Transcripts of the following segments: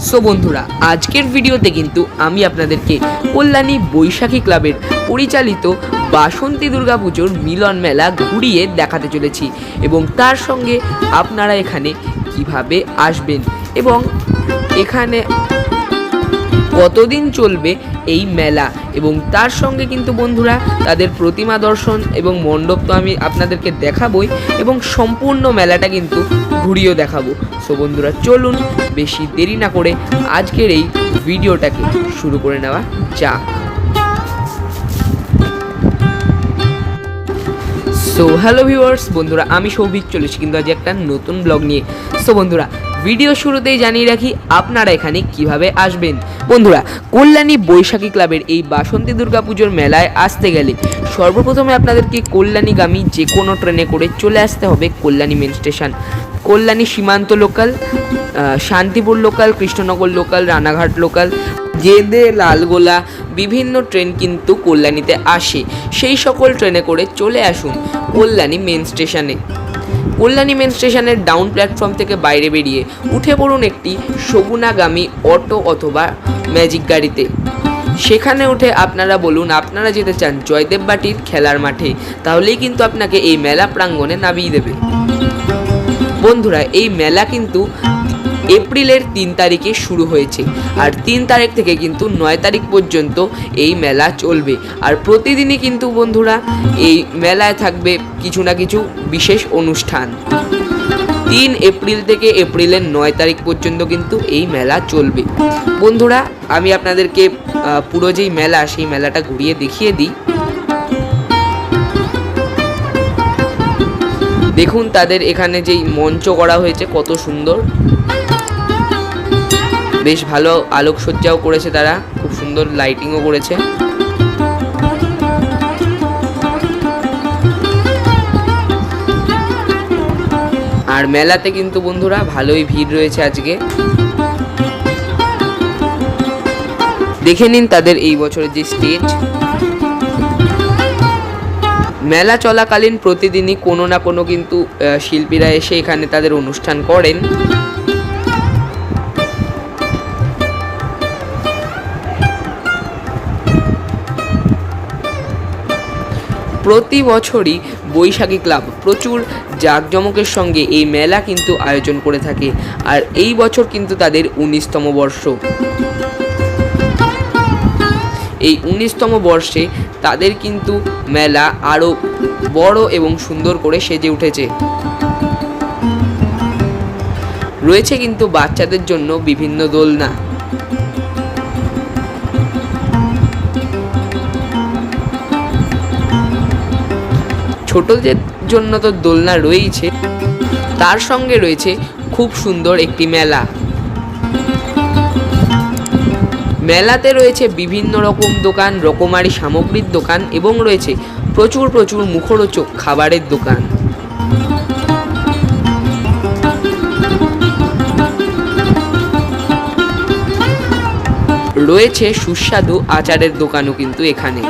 So বন্ধুরা, আজকের ভিডিওতে কিন্তু আমি আপনাদেরকে কল্যাণী বৈশাখী ক্লাবের পরিচালিত বাসন্তী দুর্গা পুজোর মিলন মেলা ঘুরিয়ে দেখাতে চলেছি এবং তার সঙ্গে আপনারা এখানে কীভাবে আসবেন এবং এখানে কতদিন চলবে এই মেলা। এবং তার সঙ্গে কিন্তু বন্ধুরা, তাদের প্রতিমা দর্শন এবং মণ্ডপ তো আমি আপনাদেরকে দেখাবই এবং সম্পূর্ণ মেলাটা কিন্তু ঘুরিয়েও দেখাবো। সো বন্ধুরা, চলুন বেশি দেরি না করে আজকের এই ভিডিওটাকে শুরু করে নেওয়া যাক। সো হ্যালো ভিউয়ার্স, বন্ধুরা, আমি সৌভিক চলেছি কিন্তু আজ একটা নতুন ব্লগ নিয়ে। সো বন্ধুরা ভিডিও শুরুতেই জানিয়ে রাখি, আপনারা এখানে কীভাবে আসবেন? বন্ধুরা, কল্যাণী বৈশাখী ক্লাবের এই বাসন্তী দুর্গা পুজোর মেলায় আসতে গেলে সর্বপ্রথমে আপনাদেরকে কল্যাণীগামী যে কোনো ট্রেনে করে চলে আসতে হবে Kalyani main station. Kalyani Simanta local Shantipur local, Krishnanagar local, Ranaghat local জেদে Lalgola, বিভিন্ন ট্রেন কিন্তু কল্যাণীতে আসে। সেই সকল ট্রেনে করে চলে আসুন কল্যাণী মেন স্টেশনে। কল্যাণী মেন স্টেশনের ডাউন প্ল্যাটফর্ম থেকে বাইরে বেরিয়ে উঠে পড়ুন একটি সগুনাগামী অটো অথবা ম্যাজিক গাড়িতে। সেখানে উঠে আপনারা বলুন, আপনারা যেতে চান জয়দেব বাটির খেলার মাঠে, তাহলেই কিন্তু আপনাকে এই মেলা প্রাঙ্গণে নামিয়ে দেবে। বন্ধুরা, এই মেলা কিন্তু এপ্রিলের তিন তারিখে শুরু হয়েছে। আর তিন তারিখ থেকে কিন্তু নয় তারিখ পর্যন্ত এই মেলা চলবে। আর প্রতিদিনই কিন্তু বন্ধুরা এই মেলায় থাকবে কিছু না কিছু বিশেষ অনুষ্ঠান। তিন এপ্রিল থেকে এপ্রিলের নয় তারিখ পর্যন্ত কিন্তু এই মেলা চলবে। বন্ধুরা, আমি আপনাদেরকে পুরো যেই মেলা, সেই মেলাটা ঘুরিয়ে দেখিয়ে দিই। দেখুন তাদের এখানে যেই মঞ্চ করা হয়েছে, কত সুন্দর। বেশ ভালো আলোকসজ্জাও করেছে তারা। খুব সুন্দর লাইটিংও করেছে। আর মেলাতে কিন্তু বন্ধুরা ভালোই ভিড় রয়েছে আজকে। দেখে নিন তাদের এই বছরের যে স্টেজ মেলা চলাকালীন প্রতিদিনই কোনো না কোনো কিন্তু শিল্পীরা এসে এখানে তাদের অনুষ্ঠান করেন। প্রতি বছরই বৈশাখী ক্লাব প্রচুর জাঁকজমকের সঙ্গে এই মেলা কিন্তু আয়োজন করে থাকে। আর এই বছর কিন্তু তাদের উনিশতম বর্ষ। এই উনিশতম বর্ষে তাদের কিন্তু মেলা আরও বড় এবং সুন্দর করে সেজে উঠেছে। রয়েছে কিন্তু বাচ্চাদের জন্য বিভিন্ন দোলনা। ছোটদের জন্য তো দোলনা রয়েইছে। তার সঙ্গে রয়েছে খুব সুন্দর একটি মেলা। মেলাতে রয়েছে বিভিন্ন রকম দোকান, রকমারি সামগ্রীর দোকান এবং রয়েছে প্রচুর প্রচুর মুখরোচক খাবারের দোকান। রয়েছে সুস্বাদু আচারের দোকানও কিন্তু এখানে।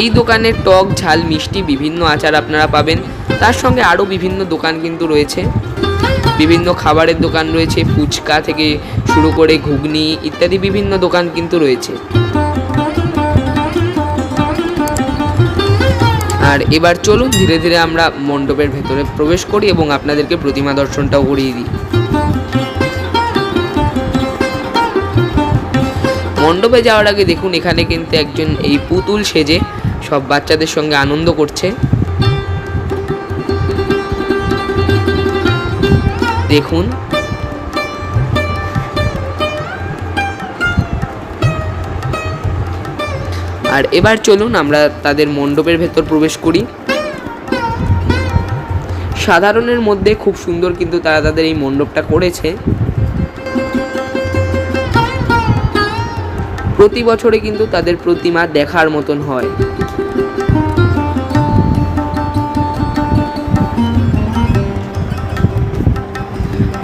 এই দোকানে টক, ঝাল, মিষ্টি বিভিন্ন আচার আপনারা পাবেন। তার সঙ্গে আরও বিভিন্ন দোকান কিন্তু রয়েছে। বিভিন্ন খাবারের দোকান রয়েছে, ফুচকা থেকে শুরু করে ঘুগনি ইত্যাদি বিভিন্ন দোকান কিন্তু রয়েছে। আর এবার চলুন, ধীরে ধীরে আমরা মণ্ডপের ভেতরে প্রবেশ করি এবং আপনাদেরকে প্রতিমা দর্শনটাও করিয়ে দিই। মণ্ডপে যাওয়ার আগে দেখুন, এখানে কিন্তু একজন এই পুতুল সেজে সব বাচ্চাদের সঙ্গে আনন্দ করছে। দেখুন। আর এবার চলুন আমরা তাদের মণ্ডপের ভেতর প্রবেশ করি। সাধারণের মধ্যে খুব সুন্দর কিন্তু তারা তাদের এই মণ্ডপটা করেছে। প্রতি বছরে কিন্তু তাদের প্রতিমা দেখার মতন হয়।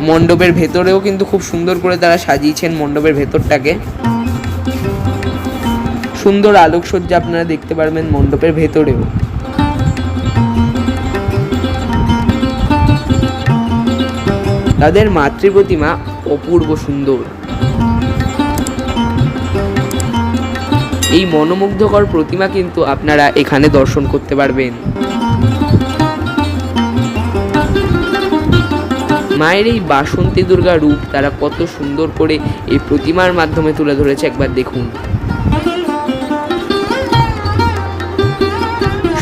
মণ্ডপের ভেতরেও কিন্তু খুব সুন্দর করে তারা সাজিয়েছেন মণ্ডপের ভেতরটাকে। সুন্দর আলোকসজ্জা আপনারা দেখতে পারবেন মণ্ডপের ভেতরেও। তাদের মাতৃ প্রতিমা অপূর্ব সুন্দর। এই মনোমুগ্ধকর প্রতিমা কিন্তু আপনারা এখানে দর্শন করতে পারবেন। মায়ের এই বাসন্তী দুর্গা রূপ তারা কত সুন্দর করে এই প্রতিমার মাধ্যমে তুলে ধরেছে, একবার দেখুন।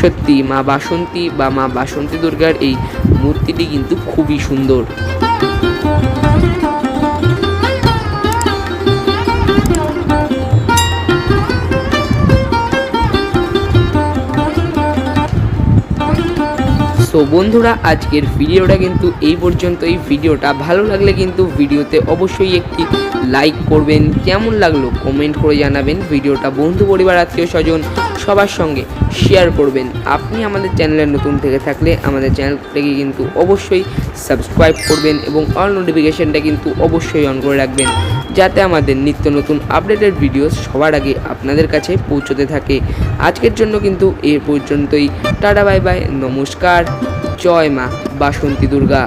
সত্যি, মা বাসন্তী বা মা বাসন্তী দুর্গার এই মূর্তিটি কিন্তু খুবই সুন্দর। সো বন্ধুরা, আজকের ভিডিওটা কিন্তু এই পর্যন্ত এই ভিডিওটা ভালো লাগলে কিন্তু ভিডিওতে অবশ্যই একটি লাইক করবেন। কেমন লাগল কমেন্ট করে জানাবেন। ভিডিওটা বন্ধু, পরিবার, আত্মীয়, স্বজন সবার সঙ্গে শেয়ার করবেন। আপনি আমাদের চ্যানেলে নতুন থেকে থাকলে আমাদের চ্যানেলটাকে কিন্তু অবশ্যই সাবস্ক্রাইব করবেন এবং অল নোটিফিকেশনটা কিন্তু অবশ্যই অন করে রাখবেন। যাতে আমাদের নিত্য নতুন আপডেটেড ভিডিও সবার আগে আপনাদের কাছে পৌঁছতে থাকে। আজকের জন্য কিন্তু এ পর্যন্তই। Tata bye bye. নমস্কার। জয় মা বাসন্তী দুর্গা।